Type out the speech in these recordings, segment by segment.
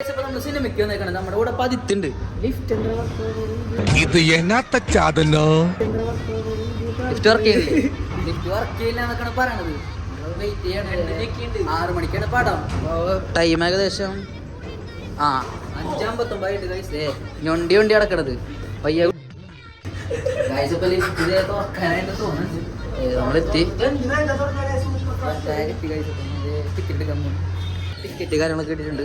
നമ്മുടെ കൂടെ പതിത്തുണ്ട് ഇത് എന്നാത്ത ചാതല്ലോ ലിഫ്റ്റ് വർക്ക് ചെയ്യില്ലേ? ലിഫ്റ്റ് വർക്ക് ചെയ്യില്ല എന്നൊക്കെയാണ് പറയണത് വെയിറ്റ് ചെയ്യണം. ആറ് മണിക്കാണ് പടം. ടൈം ഏകദേശം? ആ അഞ്ചാമ്പത്തൊമ്പതായിട്ട് കഴിച്ചേ ഞൊണ്ടി വണ്ടി അടക്കണത് പയ്യ ലിഫ്റ്റ് തുറക്കാനായിട്ട് നമ്മളെത്തി. ടിക്കറ്റ് കമ്മി ടിക്കറ്റ് കാര്യങ്ങളൊക്കെ ഇട്ടിട്ടുണ്ട്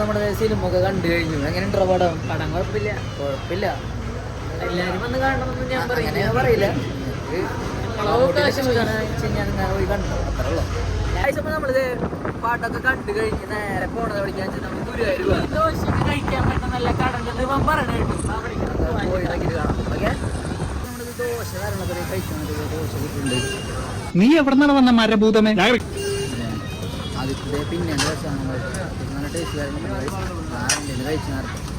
ഗൈസ് നമ്മുടെ സിനിമ ഒക്കെ കണ്ടു കഴിഞ്ഞു. എങ്ങനെയുണ്ട് പടം? പടം കുഴപ്പമില്ല. കുഴപ്പമില്ല. എല്ലാരും വന്ന് കാണണമെന്ന് ഞാൻ പറയില്ല. നമ്മളിത് പാട്ടൊക്കെ കണ്ടു കഴിഞ്ഞ് നേരെ പോണത് പഠിക്കാൻ ഗുരുവായൂർ കഴിക്കാൻ പറ്റുന്ന നല്ല കടണ്ടെന്ന് ഇവൻ നമ്മളിത് ദോശ ദോശ കിട്ടുന്നുണ്ട് നീ എവിടെന്നാണ് വന്ന മരഭൂതമേ? അതിന്റെ എന്താ വെച്ചാൽ നമ്മൾ ടേസ്റ്റ് കാര്യങ്ങൾ കഴിച്ചു നേരത്തെ